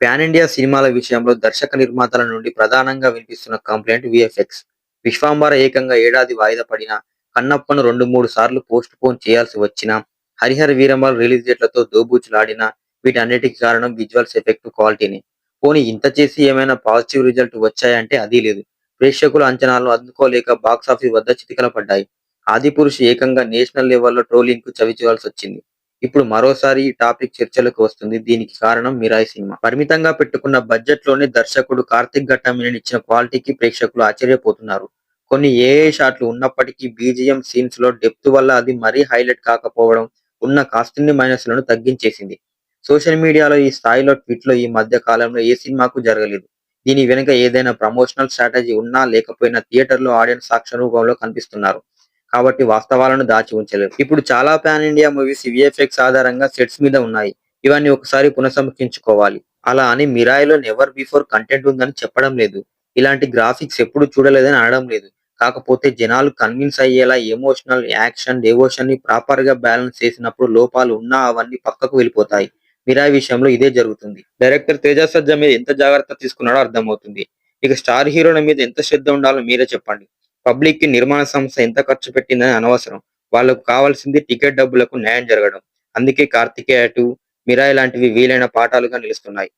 Pan India సినిమాల విషయంలో దర్శక నిర్మాతల నుండి ప్రధానంగా వినిపిస్తున్న కంప్లైంట్ విఎఫ్ఎక్స్. విశ్వాంబర ఏకంగా ఏడాది వాయిదా పడిన కన్నప్పను రెండు మూడు సార్లు పోస్ట్ పోన్ చేయాల్సి వచ్చిన హరిహర వీరమల్ రిలీజ్ డేట్లతో దోబూచులాడిన వీటన్నిటికీ కారణం విజువల్స్ ఎఫెక్ట్ క్వాలిటీని. పోనీ ఇంత చేసి ఏమైనా పాజిటివ్ రిజల్ట్ వచ్చాయంటే అది లేదు. ప్రేక్షకుల అంచనాలను అందుకోలేక బాక్సాఫీస్ వద్ద చితికల పడ్డాయి ఆదిపురుషు ఏకంగా నేషనల్ లెవెల్లో ట్రోలింగ్కు చవిచూడాల్సి వచ్చింది ఇప్పుడు మరోసారి ఈ టాపిక్ చర్చలకు వస్తుంది. దీనికి కారణం మిరాయి సినిమా. పరిమితంగా పెట్టుకున్న బడ్జెట్లోనే దర్శకుడు కార్తిక్ ఘట్టమనేని ఇచ్చిన క్వాలిటీకి ప్రేక్షకులు ఆశ్చర్యపోతున్నారు. కొన్ని ఏఏ షాట్లు ఉన్నప్పటికీ బీజిఎం సీన్స్లో డెప్త్ వల్ల అది మరీ హైలైట్ కాకపోవడం ఉన్న కాస్టింగ్ మైనస్లను తగ్గించేసింది. సోషల్ మీడియాలో ఈ స్థాయిలో ట్వీట్లో ఈ మధ్య కాలంలో ఏ సినిమాకు జరగలేదు. దీని వెనుక ఏదైనా ప్రమోషనల్ స్ట్రాటజీ ఉన్నా లేకపోయినా థియేటర్లో ఆడియన్స్ సాక్ష్య రూపంలో కనిపిస్తున్నారు. కాబట్టి వాస్తవాలను దాచి ఉంచలేరు ఇప్పుడు చాలా పాన్ ఇండియా మూవీస్ విఎఫ్ఎక్స్ ఆధారంగా సెట్స్ మీద ఉన్నాయి. ఇవన్నీ ఒకసారి పునఃసమీక్షించుకోవాలి. అలా అని మిరాయిలో నెవర్ బిఫోర్ కంటెంట్ ఉందని చెప్పడం లేదు. ఇలాంటి గ్రాఫిక్స్ ఎప్పుడు చూడలేదని అనడం లేదు. కాకపోతే జనాలు కన్విన్స్ అయ్యేలా ఎమోషనల్ యాక్షన్ డెవోషన్ని ప్రాపర్గా బ్యాలెన్స్ చేసినప్పుడు లోపాలు ఉన్నా అవన్నీ పక్కకు వెళ్ళిపోతాయి. మిరాయి విషయంలో ఇదే జరుగుతుంది. డైరెక్టర్ తేజ సజ్జ మీద ఎంత జాగ్రత్త తీసుకున్నాడో అర్థమవుతుంది. ఇక స్టార్ హీరోల మీద ఎంత శ్రద్ధ ఉండాలో మీరే చెప్పండి. పబ్లిక్కి నిర్మాణ సంస్థ ఎంత ఖర్చు పెట్టిందని అనవసరం. వాళ్ళకు కావాల్సింది టికెట్ డబ్బులకు న్యాయం జరగడం. అందుకే కార్తికేయ టూ మిరాయి లాంటివి వీలైన పాఠాలుగా నిలుస్తున్నాయి.